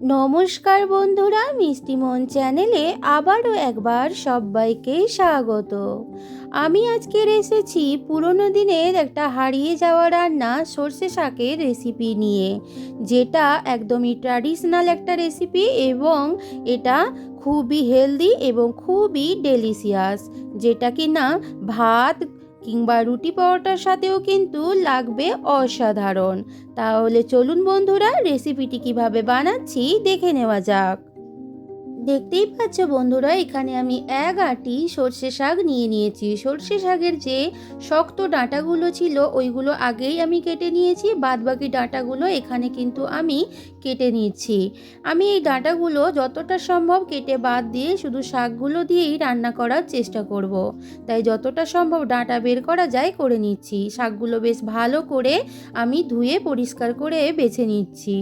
নমস্কার বন্ধুরা মিষ্টিমন চ্যানেলে আবারও একবার সবাইকে স্বাগত। আমি আজকের এসেছি পুরনো দিনের একটা হারিয়ে যাওয়া রান্না সর্ষে শাকের রেসিপি নিয়ে, যেটা একদমই ট্র্যাডিশনাল একটা রেসিপি এবং এটা খুবই হেলদি এবং খুবই ডেলিশিয়াস যেটা কি না ভাত কিংবা রুটি পরোটার সাথেও কিন্তু লাগবে অসাধারণ। তাহলে চলুন বন্ধুরা রেসিপিটি কীভাবে বানাচ্ছি দেখে নেওয়া যাক। দেখতেই পাচ্ছ বন্ধুরা, এখানে আমি এক আটি সর্ষে শাক নিয়ে নিয়েছি। সর্ষে শাকের যে শক্ত ডাঁটাগুলো ছিল, ওইগুলো আগেই আমি কেটে নিয়েছি। বাদবাকি ডাঁটাগুলো এখানে কিন্তু আমি কেটে নিচ্ছি। আমি এই ডাঁটাগুলো যতটা সম্ভব কেটে বাদ দিয়ে শুধু শাকগুলো দিয়েই রান্না করার চেষ্টা করব। তাই যতটা সম্ভব ডাঁটা বের করা যায় করে নিচ্ছি। শাকগুলো বেশ ভালো করে আমি ধুয়ে পরিষ্কার করে বেছে নিচ্ছি।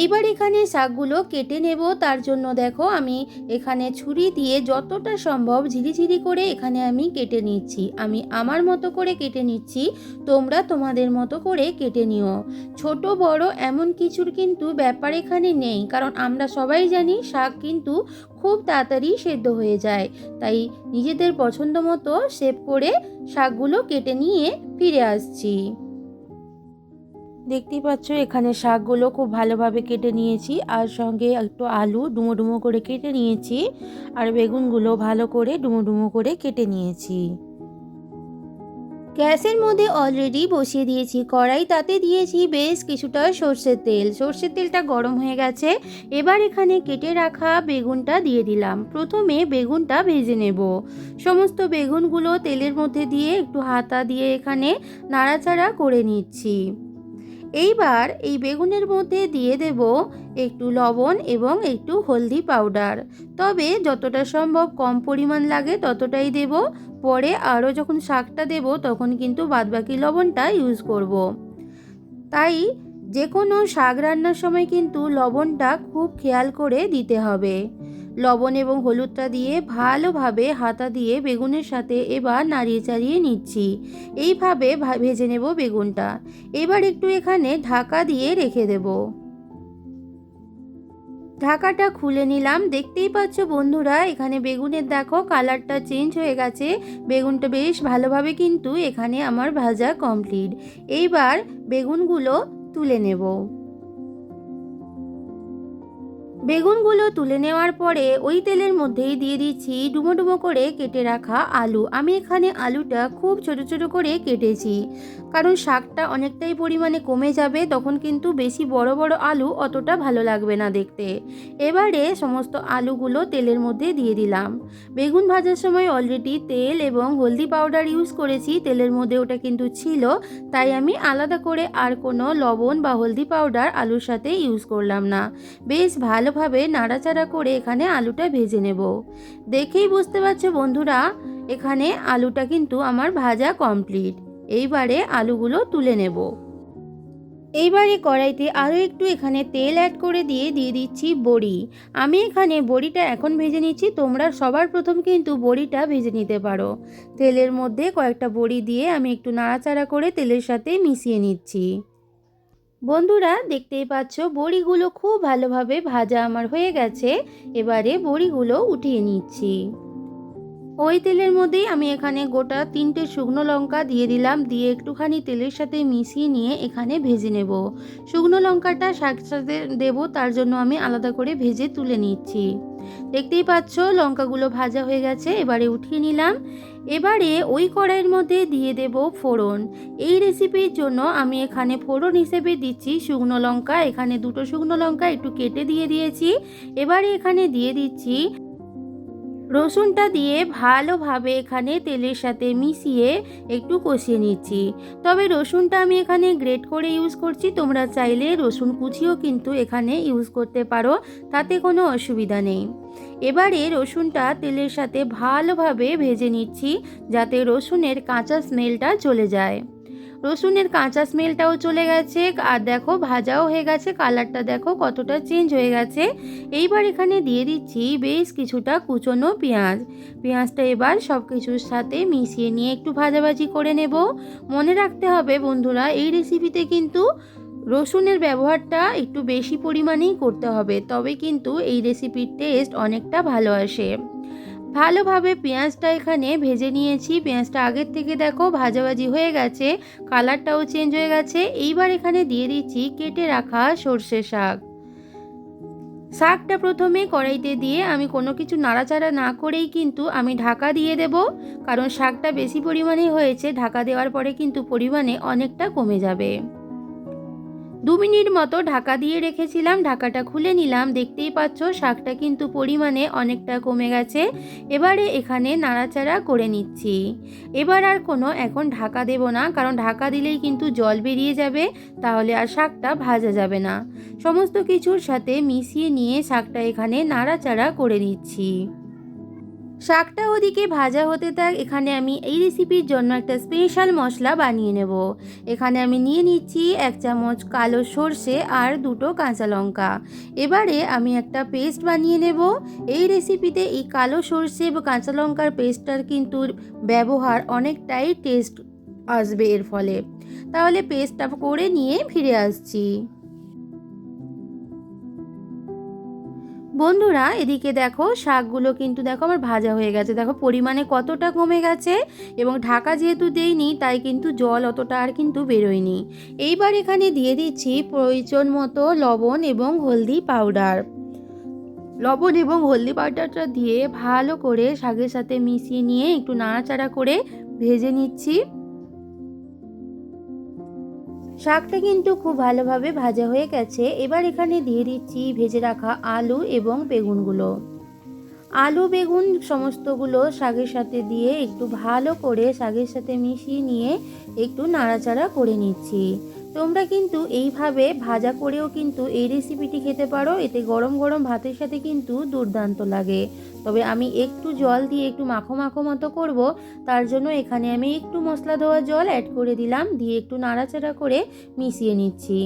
এইবার এখানে শাকগুলো কেটে নেব। তার জন্য দেখো আমি এখানে ছুরি দিয়ে যতটা সম্ভব ঝিরিঝিরি করে এখানে আমি কেটে নিচ্ছি। আমি আমার মতো করে কেটে নিচ্ছি, তোমরা তোমাদের মতো করে কেটে নিও। ছোট, বড় এমন কিছুর কিন্তু ব্যাপার এখানে নেই, কারণ আমরা সবাই জানি শাক কিন্তু খুব তাড়াতাড়ি সেদ্ধ হয়ে যায়। তাই নিজেদের পছন্দ মতো শেপ করে শাকগুলো কেটে নিয়ে ফিরে আসছি। দেখতেই পাচ্ছ, এখানে শাকগুলো খুব ভালোভাবে কেটে নিয়েছি আর সঙ্গে একটু আলু ডুমো ডুমো করে কেটে নিয়েছি আর বেগুনগুলো ভালো করে ডুমো ডুমো করে কেটে নিয়েছি। গ্যাসের মধ্যে অলরেডি বসিয়ে দিয়েছি, কড়াই তাতে দিয়েছি বেশ কিছুটা সর্ষের তেল। সর্ষের তেলটা গরম হয়ে গেছে, এবার এখানে কেটে রাখা বেগুনটা দিয়ে দিলাম। প্রথমে বেগুনটা ভেজে নেব। সমস্ত বেগুনগুলো তেলের মধ্যে দিয়ে একটু হাতা দিয়ে এখানে নাড়াচাড়া করে নিচ্ছি। এইবার এই বেগুনের মধ্যে দিয়ে দেব একটু লবণ এবং একটু হলদি পাউডার। তবে যতটা সম্ভব কম পরিমাণ লাগে ততটাই দেব। পরে আরও যখন শাকটা দেব তখন কিন্তু বাদবাকি লবণটা ইউজ করব। তাই যে কোনো শাক রান্নার সময় কিন্তু লবণটা খুব খেয়াল করে দিতে হবে। লবণ এবং হলুদটা দিয়ে ভালোভাবে হাতা দিয়ে বেগুনের সাথে এবার নাড়িয়ে চাড়িয়ে নিচ্ছি। এইভাবে ভেজে নেব বেগুনটা। এবার একটু এখানে ঢাকা দিয়ে রেখে দেব। ঢাকাটা খুলে নিলাম। দেখতেই পাচ্ছ বন্ধুরা, এখানে বেগুনের দেখো কালারটা চেঞ্জ হয়ে গেছে। বেগুনটা বেশ ভালোভাবে কিন্তু এখানে আমার ভাজা কমপ্লিট। এইবার বেগুনগুলো তুলে নেব। বেগুনগুলো তুলে নেওয়ার পরে ওই তেলের মধ্যেই দিয়ে দিচ্ছি ডুমো ডুমো করে কেটে রাখা আলু। আমি এখানে আলুটা খুব ছোট ছোট করে কেটেছি। কারণ শাকটা অনেকটাই পরিমাণে কমে যাবে, তখন কিন্তু বেশি বড় বড় আলু অতটা ভালো লাগবে না দেখতে। এবারে সমস্ত আলুগুলো তেলের মধ্যে দিয়ে দিলাম। বেগুন ভাজার সময় অলরেডি তেল এবং হলদি পাউডার ইউজ করেছি, তেলের মধ্যে ওটা কিন্তু ছিল, তাই আমি আলাদা করে আর কোনো লবণ বা হলদি পাউডার আলুর সাথে ইউজ করলাম না। বেশ ভালোভাবে নাড়াচাড়া করে এখানে আলুটা ভেজে নেব। দেখেই বুঝতে পারছ বন্ধুরা, এখানে আলুটা কিন্তু আমার ভাজা কমপ্লিট। এইবারে আলুগুলো তুলে নেব। এইবারে কড়াইতে আরও একটু এখানে তেল অ্যাড করে দিয়ে দিয়ে দিচ্ছি বড়ি। আমি এখানে বড়িটা এখন ভেজে নিচ্ছি, তোমরা সবার প্রথম কিন্তু বড়িটা ভেজে নিতে পারো। তেলের মধ্যে কয়েকটা বড়ি দিয়ে আমি একটু নাড়াচাড়া করে তেলের সাথে মিশিয়ে নিচ্ছি। বন্ধুরা দেখতেই পাচ্ছ বড়িগুলো খুব ভালোভাবে ভাজা আমার হয়ে গেছে। এবারে বড়িগুলো উঠিয়ে নিচ্ছি। ওই তেলের মধ্যেই আমি এখানে গোটা তিনটে শুকনো লঙ্কা দিয়ে দিলাম, দিয়ে একটুখানি তেলের সাথে মিশিয়ে নিয়ে এখানে ভেজে নেব। শুকনো লঙ্কাটা শাক সাথে দেবো, তার জন্য আমি আলাদা করে ভেজে তুলে নিচ্ছি। দেখতেই পাচ্ছ, লঙ্কাগুলো ভাজা হয়ে গেছে, এবারে উঠিয়ে নিলাম। এবারে ওই কড়াইয়ের মধ্যে দিয়ে দেব ফোড়ন। এই রেসিপির জন্য আমি এখানে ফোড়ন হিসেবে দিচ্ছি শুকনো লঙ্কা। এখানে দুটো শুকনো লঙ্কা একটু কেটে দিয়ে দিয়েছি। এবারে এখানে দিয়ে দিচ্ছি রসুনটা দিয়ে ভালোভাবে এখানে তেলের সাথে মিশিয়ে একটু কষিয়ে নিচ্ছি। তবে রসুনটা আমি এখানে গ্রেট করে ইউজ করছি, তোমরা চাইলে রসুন কুচিও কিন্তু এখানে ইউজ করতে পারো, তাতে কোনো অসুবিধা নেই। এবারে রসুনটা তেলের সাথে ভালোভাবে ভেজে নিচ্ছি, যাতে রসুনের কাঁচা স্মেলটা চলে যায়। রসুনের কাঁচা স্মেলটাও চলে গেছে। আর দেখো, ভাজাও হয়ে গেছে। কালারটা দেখো কতটা চেঞ্জ হয়ে গেছে। এইবার এখানে দিয়ে দিচ্ছি বেশ কিছুটা কুচনো পেঁয়াজ। পেঁয়াজটা এবার সব কিছুর সাথে মিশিয়ে নিয়ে একটু ভাজাভাজি করে নেব। মনে রাখতে হবে বন্ধুরা, এই রেসিপিতে কিন্তু রসুনের ব্যবহারটা একটু বেশি পরিমাণেই করতে হবে। তবে কিন্তু এই রেসিপির টেস্ট অনেকটা ভালো আসে। ভালোভাবে পেঁয়াজটা এখানে ভেজে নিয়েছি। পেঁয়াজটা আগের থেকে দেখো ভাজাভাজি হয়ে গেছে, কালারটাও চেঞ্জ হয়ে গেছে। এইবার এখানে দিয়ে দিচ্ছি কেটে রাখা সর্ষে শাক। শাকটা প্রথমে কড়াইতে দিয়ে আমি কোনো কিছু নাড়াচাড়া না করেই কিন্তু আমি ঢাকা দিয়ে দেব, কারণ শাকটা বেশি পরিমাণে হয়েছে। ঢাকা দেওয়ার পরে কিন্তু পরিমাণে অনেকটা কমে যাবে। দু মিনিট মতো ঢাকা দিয়ে রেখেছিলাম, ঢাকাটা খুলে নিলাম। দেখতেই পাচ্ছ, শাকটা কিন্তু পরিমাণে অনেকটা কমে গেছে। এবারে এখানে নাড়াচাড়া করে নিচ্ছি। এবার আর কোনো এখন ঢাকা দেব না, কারণ ঢাকা দিলেই কিন্তু জল বেরিয়ে যাবে, তাহলে আর শাকটা ভাজা যাবে না। সমস্ত কিছুর সাথে মিশিয়ে নিয়ে শাকটা এখানে নাড়াচাড়া করে নিচ্ছি। শাকটা ওদিকে ভাজা হতে থাক, এখানে আমি এই রেসিপির জন্য একটা স্পেশাল মশলা বানিয়ে নেব। এখানে আমি নিয়ে নিচ্ছি এক চামচ কালো সর্ষে আর দুটো কাঁচা লঙ্কা। এবারে আমি একটা পেস্ট বানিয়ে নেব। এই রেসিপিতে এই কালো সর্ষে বা কাঁচা লঙ্কার পেস্টটার কিন্তু ব্যবহার অনেকটাই টেস্ট আসবে এর ফলে। তাহলে পেস্টটা করে নিয়ে ফিরে আসছি। বন্ধুরা, এদিকে দেখো শাকগুলো কিন্তু দেখো আমার ভাজা হয়ে গেছে। দেখো পরিমাণে কতটা কমে গেছে এবং ঢাকা যেহেতু দেইনি, তাই কিন্তু জল অতটা আর কিন্তু বেরোয়নি। এইবার এখানে দিয়ে দিচ্ছি প্রয়োজন মতো লবণ এবং হলদি পাউডার। লবণ এবং হলদি পাউডারটা দিয়ে ভালো করে শাকের সাথে মিশিয়ে নিয়ে একটু নাড়াচাড়া করে ভেজে নিচ্ছি। শাকটা কিন্তু খুব ভালোভাবে ভাজা হয়ে গেছে। এবার এখানে দিয়ে দিচ্ছি ভেজে রাখা আলু এবং বেগুনগুলো। আলু, বেগুন সমস্তগুলো শাকের সাথে দিয়ে একটু ভালো করে শাকের সাথে মিশিয়ে নিয়ে একটু নাড়াচাড়া করে নিচ্ছি। তোমরা কিন্তু এইভাবে ভাজা করেও কিন্তু এই রেসিপিটি খেতে পারো। এতে গরম গরম ভাতের সাথে কিন্তু দুর্দান্ত লাগে। তবে আমি একটু জল দিয়ে একটু মাখো মাখো মতো করব, তার জন্য এখানে আমি একটু মশলা ধোয়া জল অ্যাড করে দিলাম, দিয়ে একটু নাড়াচাড়া করে মিশিয়ে নিচ্ছি।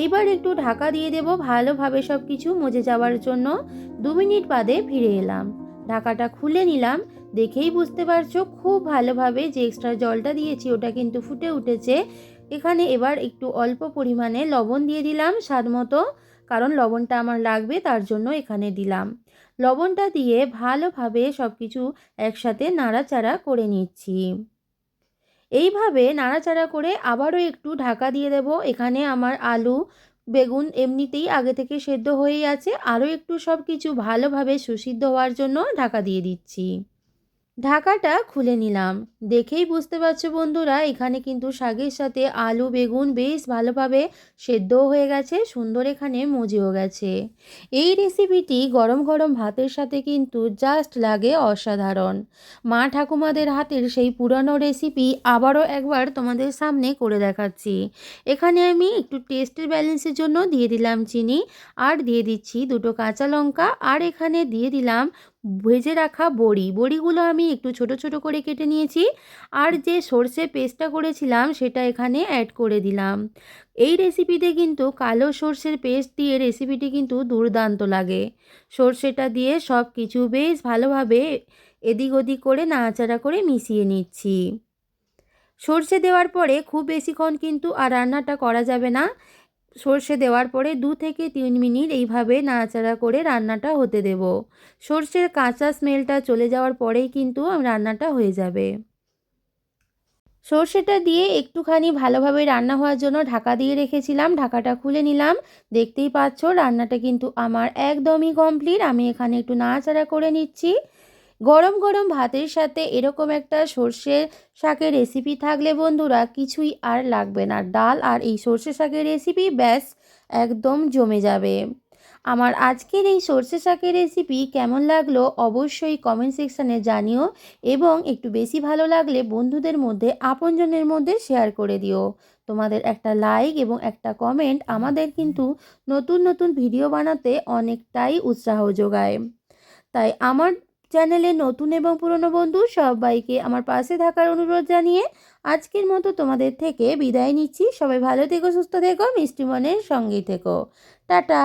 এইবার একটু ঢাকা দিয়ে দেব ভালোভাবে সব কিছু মজে যাওয়ার জন্য। দু মিনিট বাদে ফিরে এলাম। ঢাকাটা খুলে নিলাম, দেখেই বুঝতে পারছ খুব ভালোভাবে যে এক্সট্রা জলটা দিয়েছি ওটা কিন্তু ফুটে উঠেছে। এখানে এবার একটু অল্প পরিমাণে লবণ দিয়ে দিলাম স্বাদ মতো, কারণ লবণটা আমার লাগবে তার জন্য এখানে দিলাম। লবণটা দিয়ে ভালোভাবে সব কিছু একসাথে নাড়াচাড়া করে নিচ্ছি। এইভাবে নাড়াচাড়া করে আবারও একটু ঢাকা দিয়ে দেব। এখানে আমার আলু, বেগুন এমনিতেই আগে থেকে সেদ্ধ হয়েই আছে। আরও একটু সব কিছু ভালোভাবে সুসিদ্ধ হওয়ার জন্য ঢাকা দিয়ে দিচ্ছি। ঢাকাটা খুলে নিলাম। দেখেই বুঝতে পারছ বন্ধুরা, এখানে কিন্তু শাকের সাথে আলু, বেগুন বেশ ভালোভাবে সেদ্ধও হয়ে গেছে, সুন্দর এখানে মজেও গেছে। এই রেসিপিটি গরম গরম ভাতের সাথে কিন্তু জাস্ট লাগে অসাধারণ। মা ঠাকুমাদের হাতের সেই পুরানো রেসিপি আবারও একবার তোমাদের সামনে করে দেখাচ্ছি। এখানে আমি একটু টেস্টের ব্যালেন্সের জন্য দিয়ে দিলাম চিনি, আর দিয়ে দিচ্ছি দুটো কাঁচা লঙ্কা, আর এখানে দিয়ে দিলাম ভেজে রাখা বড়ি। বড়িগুলো আমি একটু ছোট ছোট করে কেটে নিয়েছি। আর যে সর্ষে পেস্টটা করেছিলাম, সেটা এখানে অ্যাড করে দিলাম। এই রেসিপিতে কিন্তু কালো সর্ষের পেস্ট দিয়ে রেসিপিটি কিন্তু দুর্দান্ত লাগে। সর্ষেটা দিয়ে সব কিছু বেশ ভালোভাবে এদিক ওদিক করে নাড়াচাড়া করে মিশিয়ে নিচ্ছি। সর্ষে দেওয়ার পরে খুব বেশিক্ষণ কিন্তু আর রান্নাটা করা যাবে না। সর্ষে দেওয়ার পরে দু থেকে তিন মিনিট এইভাবে নাড়াচাড়া করে রান্নাটা হতে দেব। সর্ষের কাঁচা স্মেলটা চলে যাওয়ার পরেই কিন্তু রান্নাটা হয়ে যাবে। সর্ষেটা দিয়ে একটুখানি ভালোভাবে রান্না হওয়ার জন্য ঢাকা দিয়ে রেখেছিলাম, ঢাকাটা খুলে নিলাম। দেখতেই পাচ্ছ রান্নাটা কিন্তু আমার একদমই কমপ্লিট আমি এখানে একটু নাড়াচাড়া করে নিচ্ছি। গরম গরম ভাতের সাথে এরকম একটা সর্ষে শাকের রেসিপি থাকলে বন্ধুরা কিছুই আর লাগবে না। ডাল আর এই সর্ষে শাকের রেসিপি ব্যাস, একদম জমে যাবে। আমার আজকের এই সর্ষে শাকের রেসিপি কেমন লাগল অবশ্যই কমেন্ট সেকশানে জানিও এবং একটু বেশি ভালো লাগলে বন্ধুদের মধ্যে, আপনজনের মধ্যে শেয়ার করে দিও। তোমাদের একটা লাইক এবং একটা কমেন্ট আমাদের কিন্তু নতুন নতুন ভিডিও বানাতে অনেকটাই উৎসাহ যোগায়। তাই আমার চ্যানেলে নতুন এবং পুরনো বন্ধু, সবাইকে আমার পাশে থাকার অনুরোধ জানিয়ে আজকের মতো তোমাদের থেকে বিদায় নিচ্ছি। সবাই ভালো থেকো, সুস্থ থেকো, মিষ্টি মনের সঙ্গেই থেকো। টাটা।